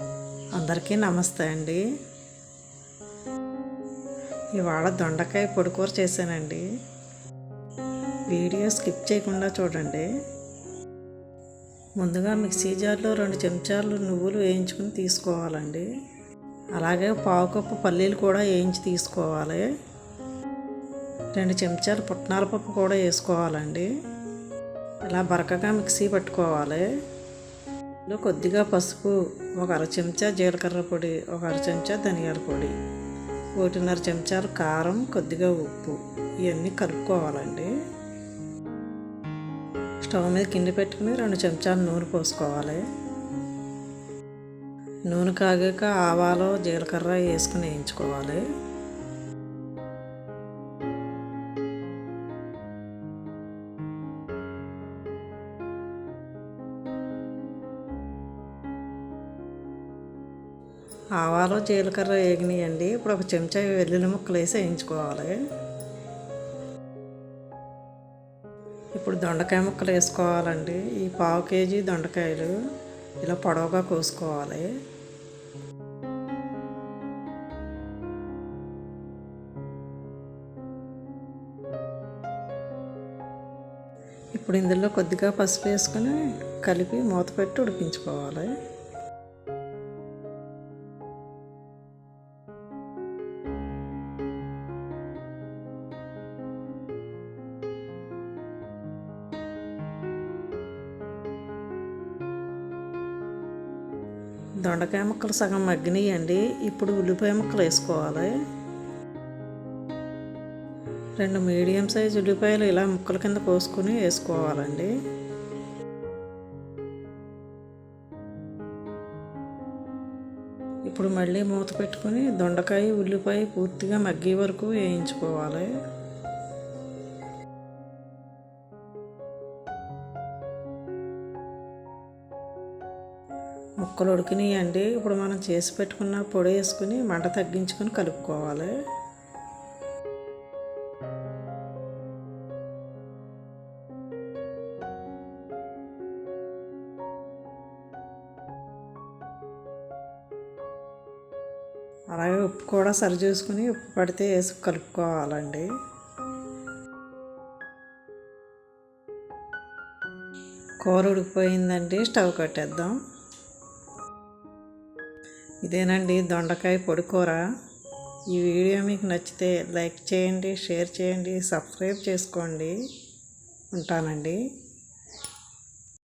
అందరికీ నమస్తే అండి. ఇవాళ దొండకాయ పొడికూర చేశానండి. వీడియో స్కిప్ చేయకుండా చూడండి. ముందుగా మిక్సీ జార్లో రెండు చెంచాలు నువ్వులు వేయించుకుని తీసుకోవాలండి. అలాగే పావు కప్పు పల్లీలు కూడా వేయించి తీసుకోవాలి. రెండు చెంచాలు పుట్నాల పప్పు కూడా వేసుకోవాలండి. ఇలా బరకగా మిక్సీ పట్టుకోవాలి. ఇందులో కొద్దిగా పసుపు ఒక అర చెంచా జీలకర్ర పొడి ఒక అర చెంచా ధనియాల పొడి ఒకటిన్నర చెంచాలు కారం కొద్దిగా ఉప్పు. ఇవన్నీ కలుపుకోవాలండి. స్టవ్ మీద కింద పెట్టుకుని రెండు చెంచాలు నూనె పోసుకోవాలి. నూనె కాగాక ఆవాలు జీలకర్ర వేసుకుని వేయించుకోవాలి. ఆవాలు జీలకర్ర వేగినాయండి ఇప్పుడు ఒక చెంచా వెల్లుల్లి ముక్కలు వేసి వేయించుకోవాలి. ఇప్పుడు దొండకాయ ముక్కలు వేసుకోవాలండి. ఈ పావు కేజీ దొండకాయలు ఇలా పొడవుగా కోసుకోవాలి. ఇప్పుడు ఇందులో కొద్దిగా పసుపు వేసుకొని కలిపి మూత పెట్టి ఉడికించుకోవాలి. దొండకాయ ముక్కలు సగం మగ్గినాయండి. ఇప్పుడు ఉల్లిపాయ ముక్కలు వేసుకోవాలి. రెండు మీడియం సైజ్ ఉల్లిపాయలు ఇలా ముక్కల కింద కోసుకొని వేసుకోవాలండి. ఇప్పుడు మళ్ళీ మూత పెట్టుకొని దొండకాయ ఉల్లిపాయ పూర్తిగా మగ్గే వరకు వేయించుకోవాలి. ముక్కలు ఉడికినాయండి. ఇప్పుడు మనం చేసి పెట్టుకున్న పొడి వేసుకుని మంట తగ్గించుకొని కలుపుకోవాలి. అలాగే ఉప్పు కూడా సరి చూసుకుని ఉప్పు పడితే వేసి కలుపుకోవాలండి. కూర ఉడికిపోయిందండి. స్టవ్ కట్టేద్దాం. ఇదేనండి దొండకాయ పొడి కూర ఈ వీడియో మీకు నచ్చితే లైక్ చేయండి షేర్ చేయండి సబ్స్క్రైబ్ చేసుకోండి. ఉంటానండి.